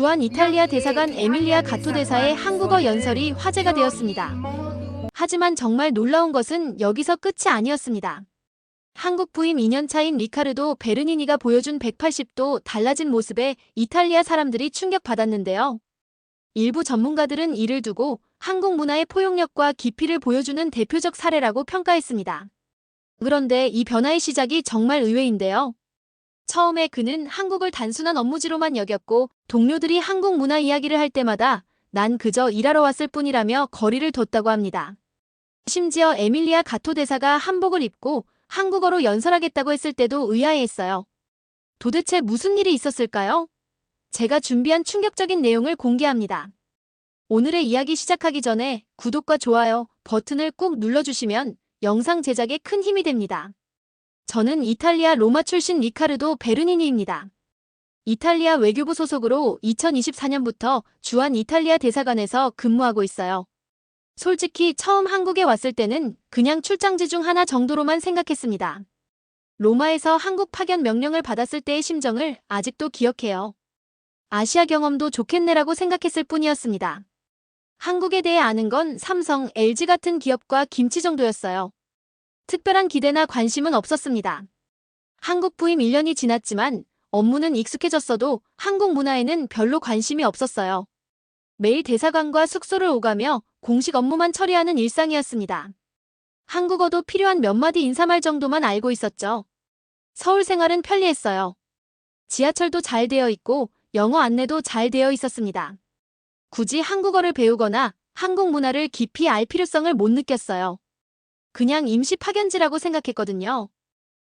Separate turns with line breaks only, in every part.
주한 이탈리아 대사관 에밀리아 가토 대사의 한국어 연설이 화제가 되었습니다. 하지만 정말 놀라운 것은 여기서 끝이 아니었습니다. 한국 부임 2년차인 리카르도 베르니니가 보여준 180도 달라진 모습에 이탈리아 사람들이 충격받았는데요. 일부 전문가들은 이를 두고 한국 문화의 포용력과 깊이를 보여주는 대표적 사례라고 평가했습니다. 그런데 이 변화의 시작이 정말 의외인데요. 처음에 그는 한국을 단순한 업무지로만 여겼고 동료들이 한국 문화 이야기를 할 때마다 난 그저 일하러 왔을 뿐이라며 거리를 뒀다고 합니다. 심지어 에밀리아 가토 대사가 한복을 입고 한국어로 연설하겠다고 했을 때도 의아해했어요. 도대체 무슨 일이 있었을까요? 제가 준비한 충격적인 내용을 공개합니다. 오늘의 이야기 시작하기 전에 구독과 좋아요 버튼을 꾹 눌러주시면 영상 제작에 큰 힘이 됩니다. 저는 이탈리아 로마 출신 리카르도 베르니니입니다. 이탈리아 외교부 소속으로 2024년부터 주한 이탈리아 대사관에서 근무하고 있어요. 솔직히 처음 한국에 왔을 때는 그냥 출장지 중 하나 정도로만 생각했습니다. 로마에서 한국 파견 명령을 받았을 때의 심정을 아직도 기억해요. 아시아 경험도 좋겠네라고 생각했을 뿐이었습니다. 한국에 대해 아는 건 삼성, LG 같은 기업과 김치 정도였어요. 특별한 기대나 관심은 없었습니다. 한국 부임 1년이 지났지만 업무는 익숙해졌어도 한국 문화에는 별로 관심이 없었어요. 매일 대사관과 숙소를 오가며 공식 업무만 처리하는 일상이었습니다. 한국어도 필요한 몇 마디 인사말 정도만 알고 있었죠. 서울 생활은 편리했어요. 지하철도 잘 되어 있고 영어 안내도 잘 되어 있었습니다. 굳이 한국어를 배우거나 한국 문화를 깊이 알 필요성을 못 느꼈어요. 그냥 임시 파견지라고 생각했거든요.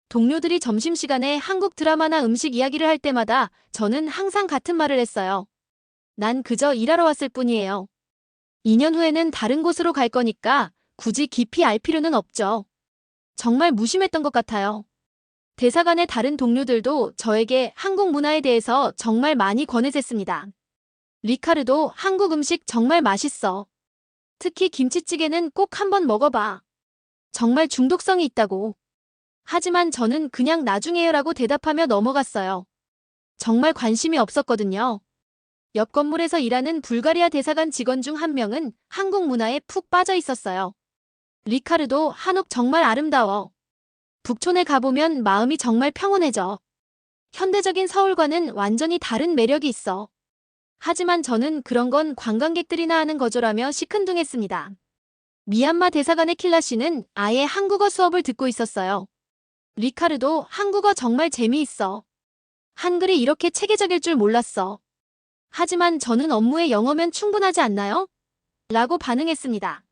동료들이 점심시간에 한국 드라마나 음식 이야기를 할 때마다 저는 항상 같은 말을 했어요. 난 그저 일하러 왔을 뿐이에요. 2년 후에는 다른 곳으로 갈 거니까 굳이 깊이 알 필요는 없죠. 정말 무심했던 것 같아요. 대사관의 다른 동료들도 저에게 한국 문화에 대해서 정말 많이 권해댔습니다. 리카르도 한국 음식 정말 맛있어. 특히 김치찌개는 꼭 한번 먹어봐. 정말 중독성이 있다고. 하지만 저는 그냥 나중에요라고 대답하며 넘어갔어요. 정말 관심이 없었거든요. 옆 건물에서 일하는 불가리아 대사관 직원 중 한 명은 한국 문화에 푹 빠져 있었어요. 리카르도 한옥 정말 아름다워. 북촌에 가보면 마음이 정말 평온해져. 현대적인 서울과는 완전히 다른 매력이 있어. 하지만 저는 그런 건 관광객들이나 하는 거죠라며 시큰둥했습니다. 미얀마 대사관의 킬라 씨는 아예 한국어 수업을 듣고 있었어요. 리카르도 한국어 정말 재미있어. 한글이 이렇게 체계적일 줄 몰랐어. 하지만 저는 업무에 영어면 충분하지 않나요? 라고 반응했습니다.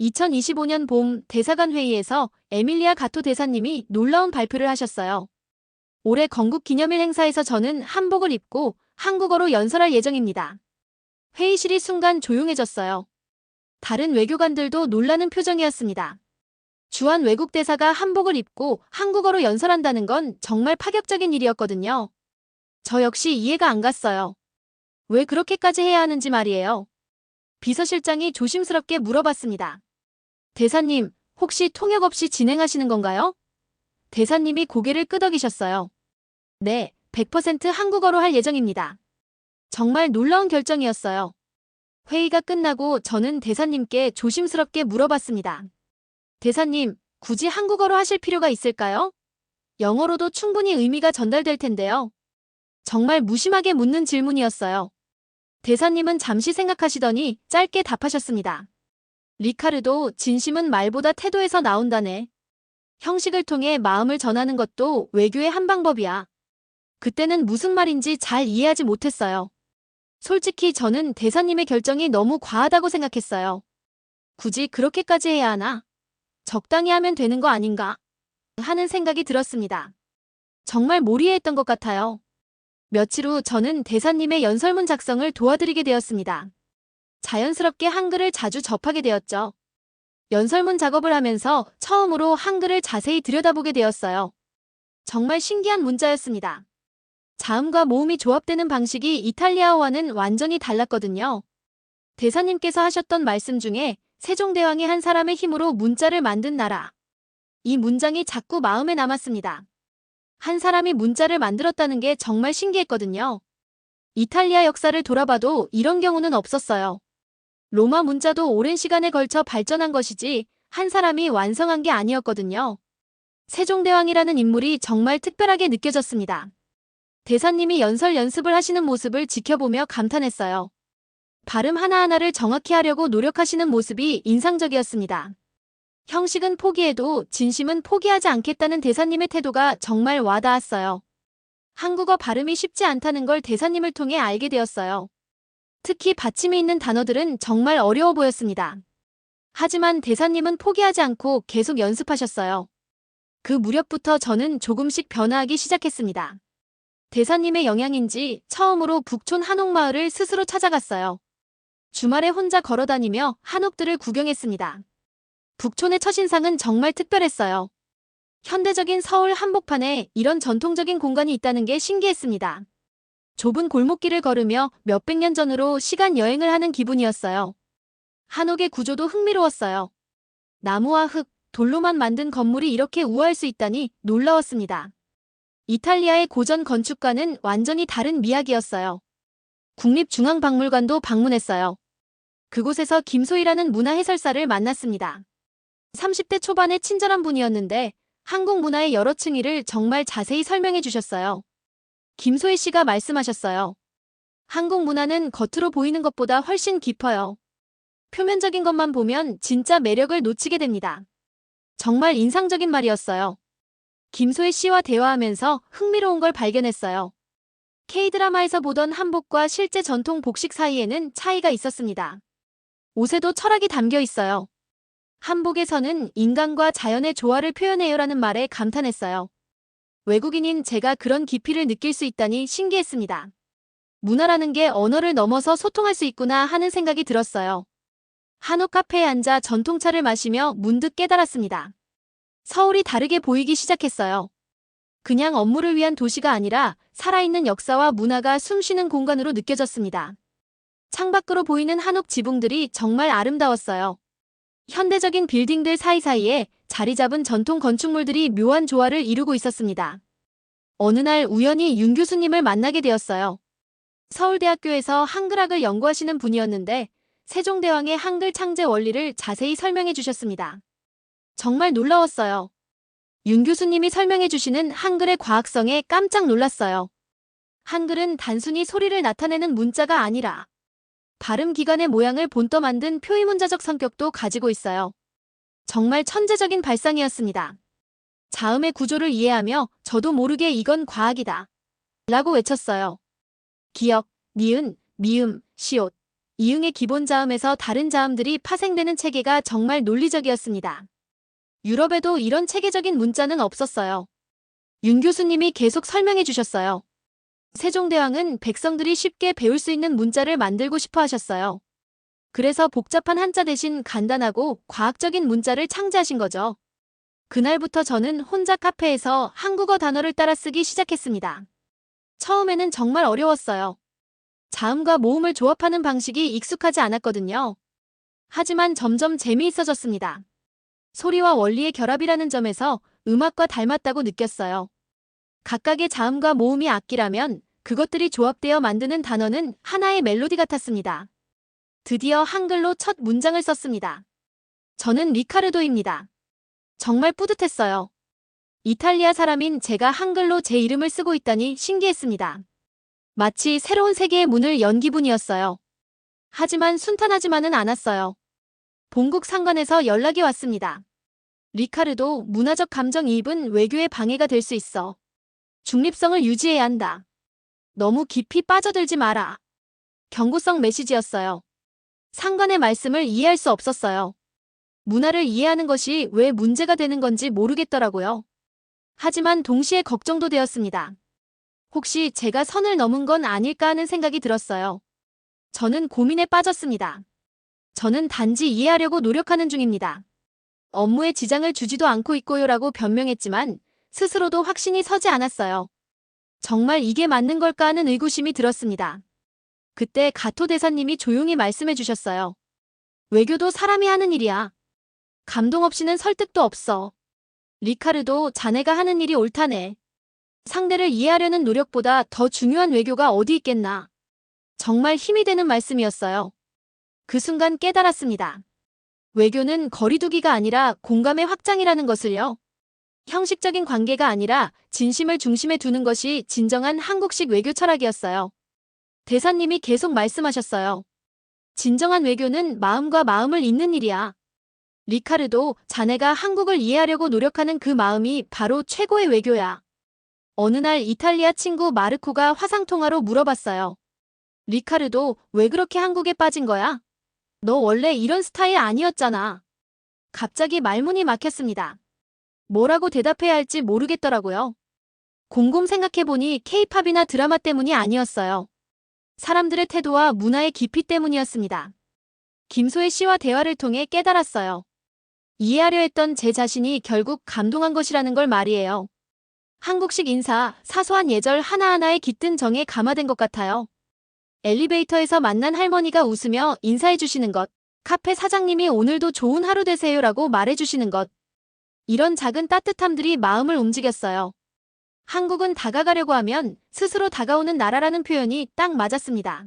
2025년 봄 대사관 회의에서 에밀리아 가토 대사님이 놀라운 발표를 하셨어요. 올해 건국 기념일 행사에서 저는 한복을 입고 한국어로 연설할 예정입니다. 회의실이 순간 조용해졌어요. 다른 외교관들도 놀라는 표정이었습니다. 주한 외국 대사가 한복을 입고 한국어로 연설한다는 건 정말 파격적인 일이었거든요. 저 역시 이해가 안 갔어요. 왜 그렇게까지 해야 하는지 말이에요. 비서실장이 조심스럽게 물어봤습니다. 대사님, 혹시 통역 없이 진행하시는 건가요? 대사님이 고개를 끄덕이셨어요. 네, 100% 한국어로 할 예정입니다. 정말 놀라운 결정이었어요. 회의가 끝나고 저는 대사님께 조심스럽게 물어봤습니다. 대사님, 굳이 한국어로 하실 필요가 있을까요? 영어로도 충분히 의미가 전달될 텐데요. 정말 무심하게 묻는 질문이었어요. 대사님은 잠시 생각하시더니 짧게 답하셨습니다. 리카르도 진심은 말보다 태도에서 나온다네. 형식을 통해 마음을 전하는 것도 외교의 한 방법이야. 그때는 무슨 말인지 잘 이해하지 못했어요. 솔직히 저는 대사님의 결정이 너무 과하다고 생각했어요. 굳이 그렇게까지 해야 하나? 적당히 하면 되는 거 아닌가? 하는 생각이 들었습니다. 정말 몰이해했던 것 같아요. 며칠 후 저는 대사님의 연설문 작성을 도와드리게 되었습니다. 자연스럽게 한글을 자주 접하게 되었죠. 연설문 작업을 하면서 처음으로 한글을 자세히 들여다보게 되었어요. 정말 신기한 문자였습니다. 자음과 모음이 조합되는 방식이 이탈리아어와는 완전히 달랐거든요. 대사님께서 하셨던 말씀 중에 세종대왕이 한 사람의 힘으로 문자를 만든 나라. 이 문장이 자꾸 마음에 남았습니다. 한 사람이 문자를 만들었다는 게 정말 신기했거든요. 이탈리아 역사를 돌아봐도 이런 경우는 없었어요. 로마 문자도 오랜 시간에 걸쳐 발전한 것이지 한 사람이 완성한 게 아니었거든요. 세종대왕이라는 인물이 정말 특별하게 느껴졌습니다. 대사님이 연설 연습을 하시는 모습을 지켜보며 감탄했어요. 발음 하나하나를 정확히 하려고 노력하시는 모습이 인상적이었습니다. 형식은 포기해도 진심은 포기하지 않겠다는 대사님의 태도가 정말 와닿았어요. 한국어 발음이 쉽지 않다는 걸 대사님을 통해 알게 되었어요. 특히 받침이 있는 단어들은 정말 어려워 보였습니다. 하지만 대사님은 포기하지 않고 계속 연습하셨어요. 그 무렵부터 저는 조금씩 변화하기 시작했습니다. 대사님의 영향인지 처음으로 북촌 한옥마을을 스스로 찾아갔어요. 주말에 혼자 걸어다니며 한옥들을 구경했습니다. 북촌의 첫인상은 정말 특별했어요. 현대적인 서울 한복판에 이런 전통적인 공간이 있다는 게 신기했습니다. 좁은 골목길을 걸으며 몇백 년 전으로 시간 여행을 하는 기분이었어요. 한옥의 구조도 흥미로웠어요. 나무와 흙, 돌로만 만든 건물이 이렇게 우아할 수 있다니 놀라웠습니다. 이탈리아의 고전 건축과는 완전히 다른 미학이었어요. 국립중앙박물관도 방문했어요. 그곳에서 김소희라는 문화 해설사를 만났습니다. 30대 초반의 친절한 분이었는데 한국 문화의 여러 층위를 정말 자세히 설명해 주셨어요. 김소희 씨가 말씀하셨어요. 한국 문화는 겉으로 보이는 것보다 훨씬 깊어요. 표면적인 것만 보면 진짜 매력을 놓치게 됩니다. 정말 인상적인 말이었어요. 김소희 씨와 대화하면서 흥미로운 걸 발견했어요. K드라마에서 보던 한복과 실제 전통 복식 사이에는 차이가 있었습니다. 옷에도 철학이 담겨 있어요. 한복에서는 인간과 자연의 조화를 표현해요라는 말에 감탄했어요. 외국인인 제가 그런 깊이를 느낄 수 있다니 신기했습니다. 문화라는 게 언어를 넘어서 소통할 수 있구나 하는 생각이 들었어요. 한옥 카페에 앉아 전통차를 마시며 문득 깨달았습니다. 서울이 다르게 보이기 시작했어요. 그냥 업무를 위한 도시가 아니라 살아있는 역사와 문화가 숨쉬는 공간으로 느껴졌습니다. 창밖으로 보이는 한옥 지붕들이 정말 아름다웠어요. 현대적인 빌딩들 사이사이에 자리 잡은 전통 건축물들이 묘한 조화를 이루고 있었습니다. 어느 날 우연히 윤 교수님을 만나게 되었어요. 서울대학교에서 한글학을 연구하시는 분이었는데 세종대왕의 한글 창제 원리를 자세히 설명해 주셨습니다. 정말 놀라웠어요. 윤 교수님이 설명해 주시는 한글의 과학성에 깜짝 놀랐어요. 한글은 단순히 소리를 나타내는 문자가 아니라 발음 기관의 모양을 본떠 만든 표의문자적 성격도 가지고 있어요. 정말 천재적인 발상이었습니다. 자음의 구조를 이해하며 저도 모르게 이건 과학이다. 라고 외쳤어요. 기역, 니은, 미음, 시옷, 이응의 기본 자음에서 다른 자음들이 파생되는 체계가 정말 논리적이었습니다. 유럽에도 이런 체계적인 문자는 없었어요. 윤 교수님이 계속 설명해 주셨어요. 세종대왕은 백성들이 쉽게 배울 수 있는 문자를 만들고 싶어 하셨어요. 그래서 복잡한 한자 대신 간단하고 과학적인 문자를 창제하신 거죠. 그날부터 저는 혼자 카페에서 한국어 단어를 따라 쓰기 시작했습니다. 처음에는 정말 어려웠어요. 자음과 모음을 조합하는 방식이 익숙하지 않았거든요. 하지만 점점 재미있어졌습니다. 소리와 원리의 결합이라는 점에서 음악과 닮았다고 느꼈어요. 각각의 자음과 모음이 악기라면 그것들이 조합되어 만드는 단어는 하나의 멜로디 같았습니다. 드디어 한글로 첫 문장을 썼습니다. 저는 리카르도입니다. 정말 뿌듯했어요. 이탈리아 사람인 제가 한글로 제 이름을 쓰고 있다니 신기했습니다. 마치 새로운 세계의 문을 연 기분이었어요. 하지만 순탄하지만은 않았어요. 본국 상관에서 연락이 왔습니다. 리카르도 문화적 감정이입은 외교에 방해가 될 수 있어. 중립성을 유지해야 한다. 너무 깊이 빠져들지 마라. 경고성 메시지였어요. 상관의 말씀을 이해할 수 없었어요. 문화를 이해하는 것이 왜 문제가 되는 건지 모르겠더라고요. 하지만 동시에 걱정도 되었습니다. 혹시 제가 선을 넘은 건 아닐까 하는 생각이 들었어요. 저는 고민에 빠졌습니다. 저는 단지 이해하려고 노력하는 중입니다. 업무에 지장을 주지도 않고 있고요라고 변명했지만 스스로도 확신이 서지 않았어요. 정말 이게 맞는 걸까 하는 의구심이 들었습니다. 그때 가토 대사님이 조용히 말씀해 주셨어요. 외교도 사람이 하는 일이야. 감동 없이는 설득도 없어. 리카르도 자네가 하는 일이 옳다네. 상대를 이해하려는 노력보다 더 중요한 외교가 어디 있겠나. 정말 힘이 되는 말씀이었어요. 그 순간 깨달았습니다. 외교는 거리두기가 아니라 공감의 확장이라는 것을요. 형식적인 관계가 아니라 진심을 중심에 두는 것이 진정한 한국식 외교 철학이었어요. 대사님이 계속 말씀하셨어요. 진정한 외교는 마음과 마음을 잇는 일이야. 리카르도, 자네가 한국을 이해하려고 노력하는 그 마음이 바로 최고의 외교야. 어느 날 이탈리아 친구 마르코가 화상통화로 물어봤어요. 리카르도, 왜 그렇게 한국에 빠진 거야? 너 원래 이런 스타일 아니었잖아. 갑자기 말문이 막혔습니다. 뭐라고 대답해야 할지 모르겠더라고요. 곰곰 생각해보니 케이팝이나 드라마 때문이 아니었어요. 사람들의 태도와 문화의 깊이 때문이었습니다. 김소혜 씨와 대화를 통해 깨달았어요. 이해하려 했던 제 자신이 결국 감동한 것이라는 걸 말이에요. 한국식 인사, 사소한 예절 하나하나에 깃든 정에 감화된 것 같아요. 엘리베이터에서 만난 할머니가 웃으며 인사해 주시는 것, 카페 사장님이 오늘도 좋은 하루 되세요라고 말해 주시는 것. 이런 작은 따뜻함들이 마음을 움직였어요. 한국은 다가가려고 하면 스스로 다가오는 나라라는 표현이 딱 맞았습니다.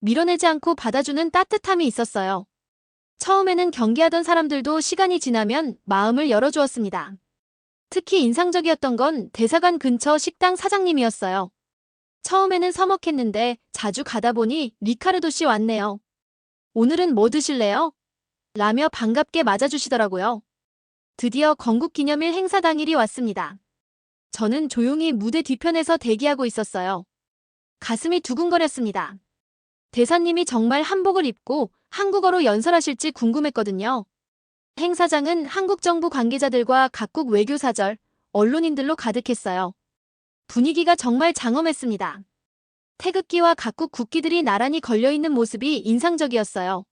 밀어내지 않고 받아주는 따뜻함이 있었어요. 처음에는 경계하던 사람들도 시간이 지나면 마음을 열어주었습니다. 특히 인상적이었던 건 대사관 근처 식당 사장님이었어요. 처음에는 서먹했는데 자주 가다 보니 리카르도 씨 왔네요. 오늘은 뭐 드실래요? 라며 반갑게 맞아주시더라고요. 드디어 건국기념일 행사 당일이 왔습니다. 저는 조용히 무대 뒤편에서 대기하고 있었어요. 가슴이 두근거렸습니다. 대사님이 정말 한복을 입고 한국어로 연설하실지 궁금했거든요. 행사장은 한국 정부 관계자들과 각국 외교사절, 언론인들로 가득했어요. 분위기가 정말 장엄했습니다. 태극기와 각국 국기들이 나란히 걸려있는 모습이 인상적이었어요.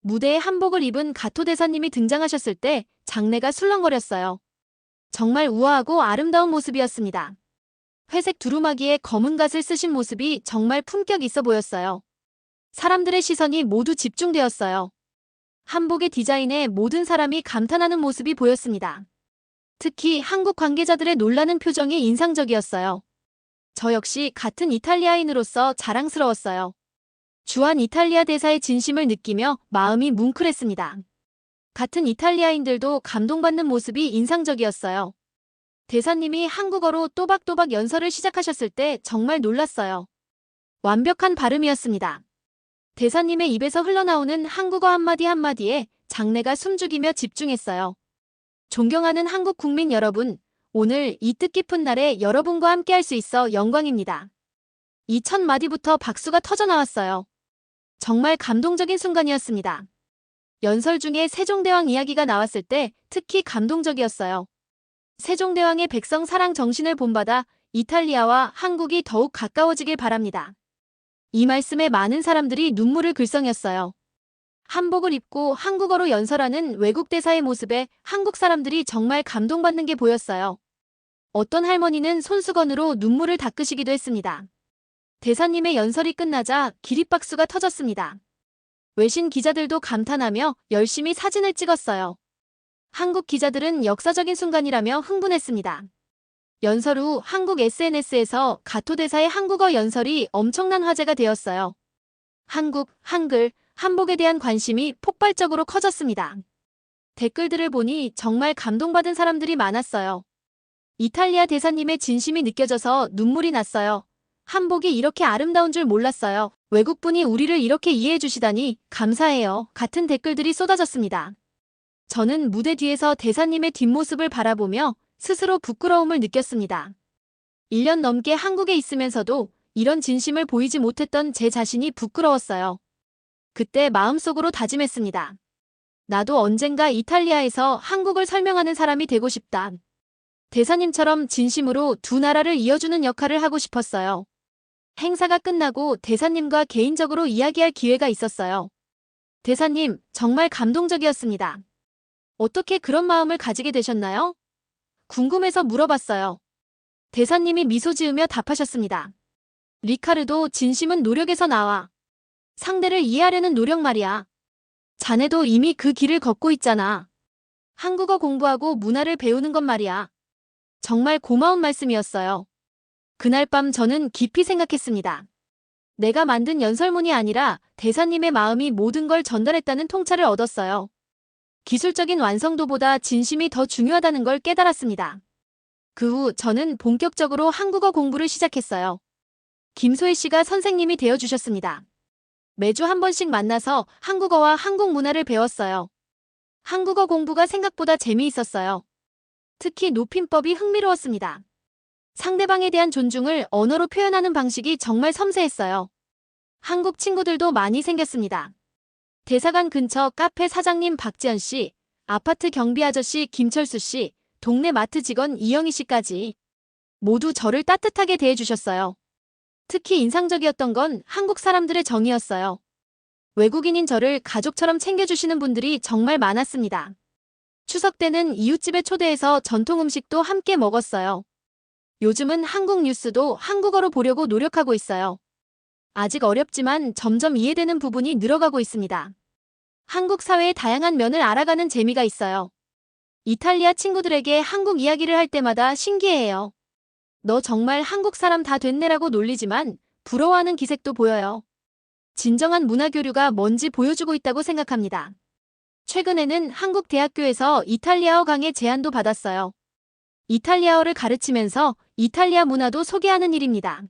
무대에 한복을 입은 가토 대사님이 등장하셨을 때 장내가 술렁거렸어요. 정말 우아하고 아름다운 모습이었습니다. 회색 두루마기에 검은 갓을 쓰신 모습이 정말 품격 있어 보였어요. 사람들의 시선이 모두 집중되었어요. 한복의 디자인에 모든 사람이 감탄하는 모습이 보였습니다. 특히 한국 관계자들의 놀라는 표정이 인상적이었어요. 저 역시 같은 이탈리아인으로서 자랑스러웠어요. 주한 이탈리아 대사의 진심을 느끼며 마음이 뭉클했습니다. 같은 이탈리아인들도 감동받는 모습이 인상적이었어요. 대사님이 한국어로 또박또박 연설을 시작하셨을 때 정말 놀랐어요. 완벽한 발음이었습니다. 대사님의 입에서 흘러나오는 한국어 한마디 한마디에 장내가 숨죽이며 집중했어요. 존경하는 한국 국민 여러분, 오늘 이 뜻깊은 날에 여러분과 함께 할 수 있어 영광입니다. 이 첫 마디부터 박수가 터져 나왔어요. 정말 감동적인 순간이었습니다. 연설 중에 세종대왕 이야기가 나왔을 때 특히 감동적이었어요. 세종대왕의 백성 사랑 정신을 본받아 이탈리아와 한국이 더욱 가까워지길 바랍니다. 이 말씀에 많은 사람들이 눈물을 글썽였어요. 한복을 입고 한국어로 연설하는 외국 대사의 모습에 한국 사람들이 정말 감동받는 게 보였어요. 어떤 할머니는 손수건으로 눈물을 닦으시기도 했습니다. 대사님의 연설이 끝나자 기립박수가 터졌습니다. 외신 기자들도 감탄하며 열심히 사진을 찍었어요. 한국 기자들은 역사적인 순간이라며 흥분했습니다. 연설 후 한국 SNS에서 가토 대사의 한국어 연설이 엄청난 화제가 되었어요. 한국, 한글, 한복에 대한 관심이 폭발적으로 커졌습니다. 댓글들을 보니 정말 감동받은 사람들이 많았어요. 이탈리아 대사님의 진심이 느껴져서 눈물이 났어요. 한복이 이렇게 아름다운 줄 몰랐어요. 외국분이 우리를 이렇게 이해해 주시다니 감사해요. 같은 댓글들이 쏟아졌습니다. 저는 무대 뒤에서 대사님의 뒷모습을 바라보며 스스로 부끄러움을 느꼈습니다. 1년 넘게 한국에 있으면서도 이런 진심을 보이지 못했던 제 자신이 부끄러웠어요. 그때 마음속으로 다짐했습니다. 나도 언젠가 이탈리아에서 한국을 설명하는 사람이 되고 싶다. 대사님처럼 진심으로 두 나라를 이어주는 역할을 하고 싶었어요. 행사가 끝나고 대사님과 개인적으로 이야기할 기회가 있었어요. 대사님, 정말 감동적이었습니다. 어떻게 그런 마음을 가지게 되셨나요? 궁금해서 물어봤어요. 대사님이 미소 지으며 답하셨습니다. 리카르도 진심은 노력에서 나와. 상대를 이해하려는 노력 말이야. 자네도 이미 그 길을 걷고 있잖아. 한국어 공부하고 문화를 배우는 것 말이야. 정말 고마운 말씀이었어요. 그날 밤 저는 깊이 생각했습니다. 내가 만든 연설문이 아니라 대사님의 마음이 모든 걸 전달했다는 통찰을 얻었어요. 기술적인 완성도보다 진심이 더 중요하다는 걸 깨달았습니다. 그 후 저는 본격적으로 한국어 공부를 시작했어요. 김소희 씨가 선생님이 되어주셨습니다. 매주 한 번씩 만나서 한국어와 한국 문화를 배웠어요. 한국어 공부가 생각보다 재미있었어요. 특히 높임법이 흥미로웠습니다. 상대방에 대한 존중을 언어로 표현하는 방식이 정말 섬세했어요. 한국 친구들도 많이 생겼습니다. 대사관 근처 카페 사장님 박지연 씨, 아파트 경비 아저씨 김철수 씨, 동네 마트 직원 이영희 씨까지 모두 저를 따뜻하게 대해주셨어요. 특히 인상적이었던 건 한국 사람들의 정이었어요. 외국인인 저를 가족처럼 챙겨주시는 분들이 정말 많았습니다. 추석 때는 이웃집에 초대해서 전통 음식도 함께 먹었어요. 요즘은 한국 뉴스도 한국어로 보려고 노력하고 있어요. 아직 어렵지만 점점 이해되는 부분이 늘어가고 있습니다. 한국 사회의 다양한 면을 알아가는 재미가 있어요. 이탈리아 친구들에게 한국 이야기를 할 때마다 신기해요. 너 정말 한국 사람 다 됐네라고 놀리지만 부러워하는 기색도 보여요. 진정한 문화 교류가 뭔지 보여주고 있다고 생각합니다. 최근에는 한국 대학교에서 이탈리아어 강의 제안도 받았어요. 이탈리아어를 가르치면서 이탈리아 문화도 소개하는 일입니다.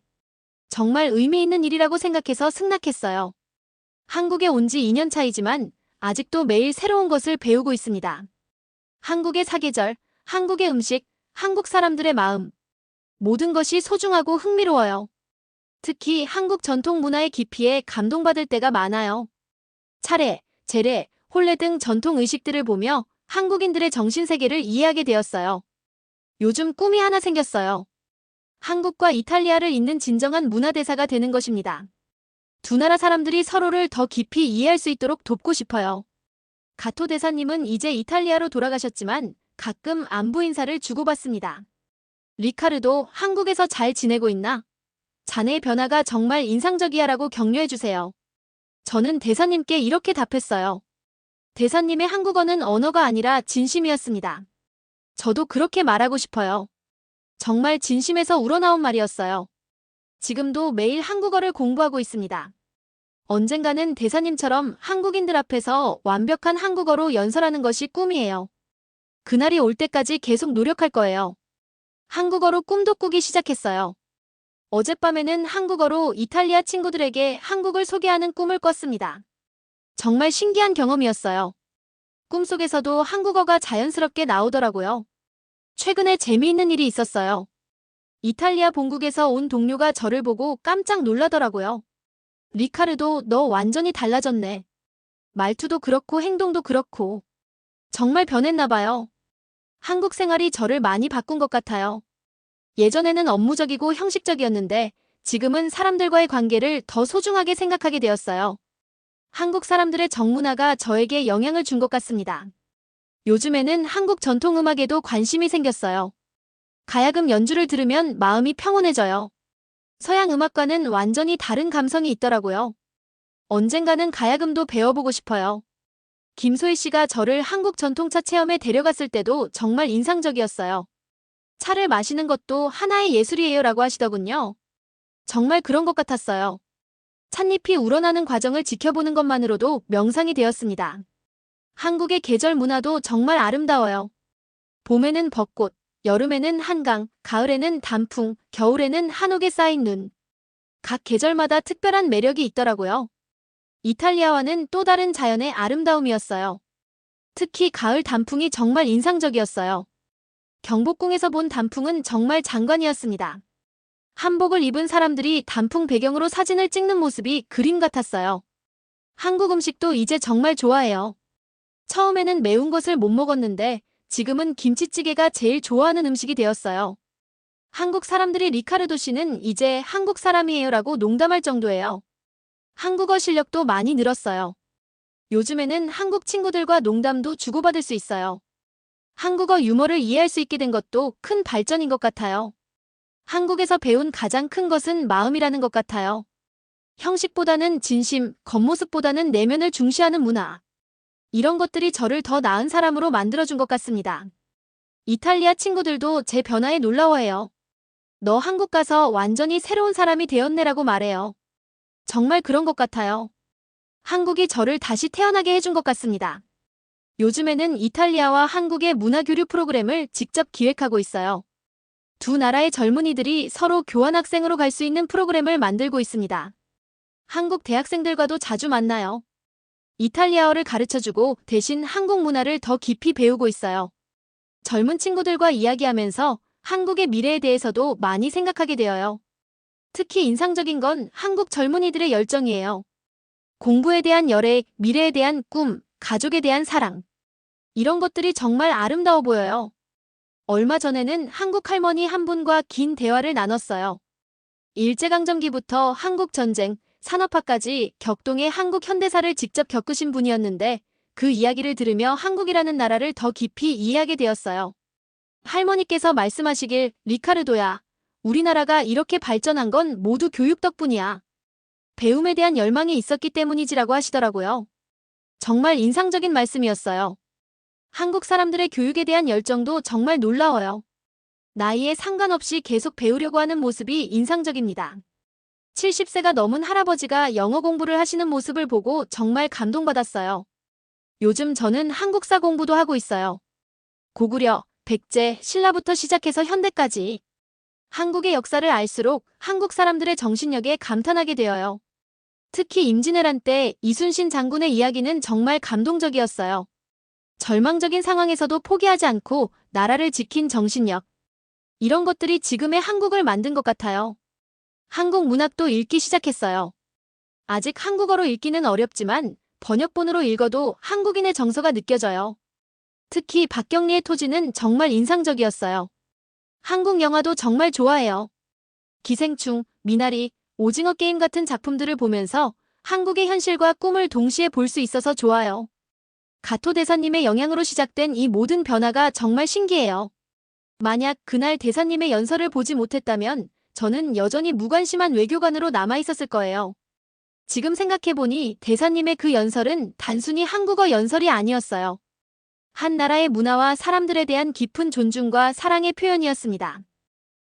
정말 의미 있는 일이라고 생각해서 승낙했어요. 한국에 온 지 2년 차이지만 아직도 매일 새로운 것을 배우고 있습니다. 한국의 사계절, 한국의 음식, 한국 사람들의 마음. 모든 것이 소중하고 흥미로워요. 특히 한국 전통 문화의 깊이에 감동받을 때가 많아요. 차례, 제례, 혼례 등 전통 의식들을 보며 한국인들의 정신세계를 이해하게 되었어요. 요즘 꿈이 하나 생겼어요. 한국과 이탈리아를 잇는 진정한 문화대사가 되는 것입니다. 두 나라 사람들이 서로를 더 깊이 이해할 수 있도록 돕고 싶어요. 가토 대사님은 이제 이탈리아로 돌아가셨지만 가끔 안부 인사를 주고받습니다. 리카르도 한국에서 잘 지내고 있나? 자네의 변화가 정말 인상적이야라고 격려해주세요. 저는 대사님께 이렇게 답했어요. 대사님의 한국어는 언어가 아니라 진심이었습니다. 저도 그렇게 말하고 싶어요. 정말 진심에서 우러나온 말이었어요. 지금도 매일 한국어를 공부하고 있습니다. 언젠가는 대사님처럼 한국인들 앞에서 완벽한 한국어로 연설하는 것이 꿈이에요. 그날이 올 때까지 계속 노력할 거예요. 한국어로 꿈도 꾸기 시작했어요. 어젯밤에는 한국어로 이탈리아 친구들에게 한국을 소개하는 꿈을 꿨습니다. 정말 신기한 경험이었어요. 꿈속에서도 한국어가 자연스럽게 나오더라고요. 최근에 재미있는 일이 있었어요. 이탈리아 본국에서 온 동료가 저를 보고 깜짝 놀라더라고요. 리카르도 너 완전히 달라졌네. 말투도 그렇고 행동도 그렇고. 정말 변했나봐요. 한국 생활이 저를 많이 바꾼 것 같아요. 예전에는 업무적이고 형식적이었는데 지금은 사람들과의 관계를 더 소중하게 생각하게 되었어요. 한국 사람들의 정문화가 저에게 영향을 준 것 같습니다. 요즘에는 한국 전통음악에도 관심이 생겼어요. 가야금 연주를 들으면 마음이 평온해져요. 서양 음악과는 완전히 다른 감성이 있더라고요. 언젠가는 가야금도 배워보고 싶어요. 김소희 씨가 저를 한국 전통차 체험에 데려갔을 때도 정말 인상적이었어요. 차를 마시는 것도 하나의 예술이에요 라고 하시더군요. 정말 그런 것 같았어요. 찻잎이 우러나는 과정을 지켜보는 것만으로도 명상이 되었습니다. 한국의 계절 문화도 정말 아름다워요. 봄에는 벚꽃, 여름에는 한강, 가을에는 단풍, 겨울에는 한옥에 쌓인 눈. 각 계절마다 특별한 매력이 있더라고요. 이탈리아와는 또 다른 자연의 아름다움이었어요. 특히 가을 단풍이 정말 인상적이었어요. 경복궁에서 본 단풍은 정말 장관이었습니다. 한복을 입은 사람들이 단풍 배경으로 사진을 찍는 모습이 그림 같았어요. 한국 음식도 이제 정말 좋아해요. 처음에는 매운 것을 못 먹었는데 지금은 김치찌개가 제일 좋아하는 음식이 되었어요. 한국 사람들이 리카르도 씨는 이제 한국 사람이에요 라고 농담할 정도예요. 한국어 실력도 많이 늘었어요. 요즘에는 한국 친구들과 농담도 주고받을 수 있어요. 한국어 유머를 이해할 수 있게 된 것도 큰 발전인 것 같아요. 한국에서 배운 가장 큰 것은 마음이라는 것 같아요. 형식보다는 진심, 겉모습보다는 내면을 중시하는 문화. 이런 것들이 저를 더 나은 사람으로 만들어준 것 같습니다. 이탈리아 친구들도 제 변화에 놀라워해요. 너 한국 가서 완전히 새로운 사람이 되었네라고 말해요. 정말 그런 것 같아요. 한국이 저를 다시 태어나게 해준 것 같습니다. 요즘에는 이탈리아와 한국의 문화교류 프로그램을 직접 기획하고 있어요. 두 나라의 젊은이들이 서로 교환학생으로 갈 수 있는 프로그램을 만들고 있습니다. 한국 대학생들과도 자주 만나요. 이탈리아어를 가르쳐주고 대신 한국 문화를 더 깊이 배우고 있어요. 젊은 친구들과 이야기하면서 한국의 미래에 대해서도 많이 생각하게 되어요. 특히 인상적인 건 한국 젊은이들의 열정이에요. 공부에 대한 열애, 미래에 대한 꿈, 가족에 대한 사랑. 이런 것들이 정말 아름다워 보여요. 얼마 전에는 한국 할머니 한 분과 긴 대화를 나눴어요. 일제강점기부터 한국전쟁, 산업화까지 격동의 한국 현대사를 직접 겪으신 분이었는데 그 이야기를 들으며 한국이라는 나라를 더 깊이 이해하게 되었어요. 할머니께서 말씀하시길 리카르도야, 우리나라가 이렇게 발전한 건 모두 교육 덕분이야. 배움에 대한 열망이 있었기 때문이지라고 하시더라고요. 정말 인상적인 말씀이었어요. 한국 사람들의 교육에 대한 열정도 정말 놀라워요. 나이에 상관없이 계속 배우려고 하는 모습이 인상적입니다. 70세가 넘은 할아버지가 영어 공부를 하시는 모습을 보고 정말 감동받았어요. 요즘 저는 한국사 공부도 하고 있어요. 고구려, 백제, 신라부터 시작해서 현대까지. 한국의 역사를 알수록 한국 사람들의 정신력에 감탄하게 되어요. 특히 임진왜란 때 이순신 장군의 이야기는 정말 감동적이었어요. 절망적인 상황에서도 포기하지 않고 나라를 지킨 정신력. 이런 것들이 지금의 한국을 만든 것 같아요. 한국 문학도 읽기 시작했어요. 아직 한국어로 읽기는 어렵지만 번역본으로 읽어도 한국인의 정서가 느껴져요. 특히 박경리의 토지는 정말 인상적이었어요. 한국 영화도 정말 좋아해요. 기생충, 미나리, 오징어 게임 같은 작품들을 보면서 한국의 현실과 꿈을 동시에 볼 수 있어서 좋아요. 가토 대사님의 영향으로 시작된 이 모든 변화가 정말 신기해요. 만약 그날 대사님의 연설을 보지 못했다면 저는 여전히 무관심한 외교관으로 남아있었을 거예요. 지금 생각해보니 대사님의 그 연설은 단순히 한국어 연설이 아니었어요. 한 나라의 문화와 사람들에 대한 깊은 존중과 사랑의 표현이었습니다.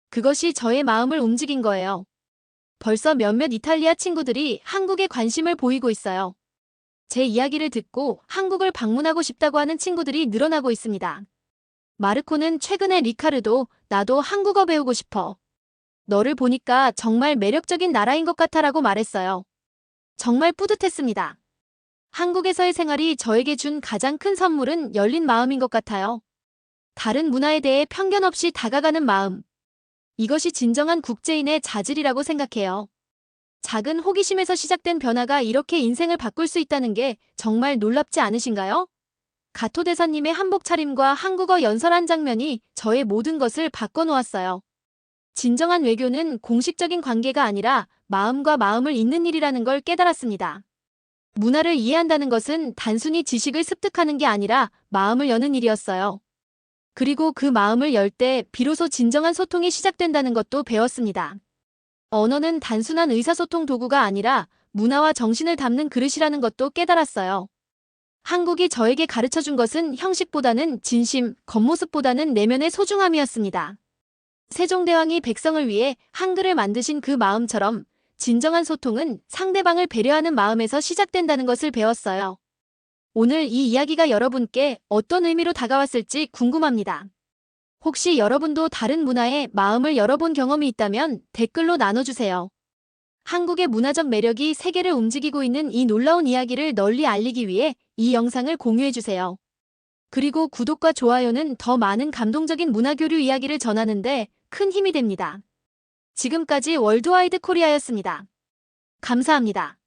그것이 저의 마음을 움직인 거예요. 벌써 몇몇 이탈리아 친구들이 한국에 관심을 보이고 있어요. 제 이야기를 듣고 한국을 방문하고 싶다고 하는 친구들이 늘어나고 있습니다. 마르코는 최근에 리카르도 나도 한국어 배우고 싶어. 너를 보니까 정말 매력적인 나라인 것 같아라고 말했어요. 정말 뿌듯했습니다. 한국에서의 생활이 저에게 준 가장 큰 선물은 열린 마음인 것 같아요. 다른 문화에 대해 편견 없이 다가가는 마음. 이것이 진정한 국제인의 자질이라고 생각해요. 작은 호기심에서 시작된 변화가 이렇게 인생을 바꿀 수 있다는 게 정말 놀랍지 않으신가요? 가토 대사님의 한복 차림과 한국어 연설한 장면이 저의 모든 것을 바꿔놓았어요. 진정한 외교는 공식적인 관계가 아니라 마음과 마음을 잇는 일이라는 걸 깨달았습니다. 문화를 이해한다는 것은 단순히 지식을 습득하는 게 아니라 마음을 여는 일이었어요. 그리고 그 마음을 열 때 비로소 진정한 소통이 시작된다는 것도 배웠습니다. 언어는 단순한 의사소통 도구가 아니라 문화와 정신을 담는 그릇이라는 것도 깨달았어요. 한국이 저에게 가르쳐 준 것은 형식보다는 진심, 겉모습보다는 내면의 소중함이었습니다. 세종대왕이 백성을 위해 한글을 만드신 그 마음처럼 진정한 소통은 상대방을 배려하는 마음에서 시작된다는 것을 배웠어요. 오늘 이 이야기가 여러분께 어떤 의미로 다가왔을지 궁금합니다. 혹시 여러분도 다른 문화에 마음을 열어본 경험이 있다면 댓글로 나눠주세요. 한국의 문화적 매력이 세계를 움직이고 있는 이 놀라운 이야기를 널리 알리기 위해 이 영상을 공유해주세요. 그리고 구독과 좋아요는 더 많은 감동적인 문화교류 이야기를 전하는데 큰 힘이 됩니다. 지금까지 월드와이드 코리아였습니다. 감사합니다.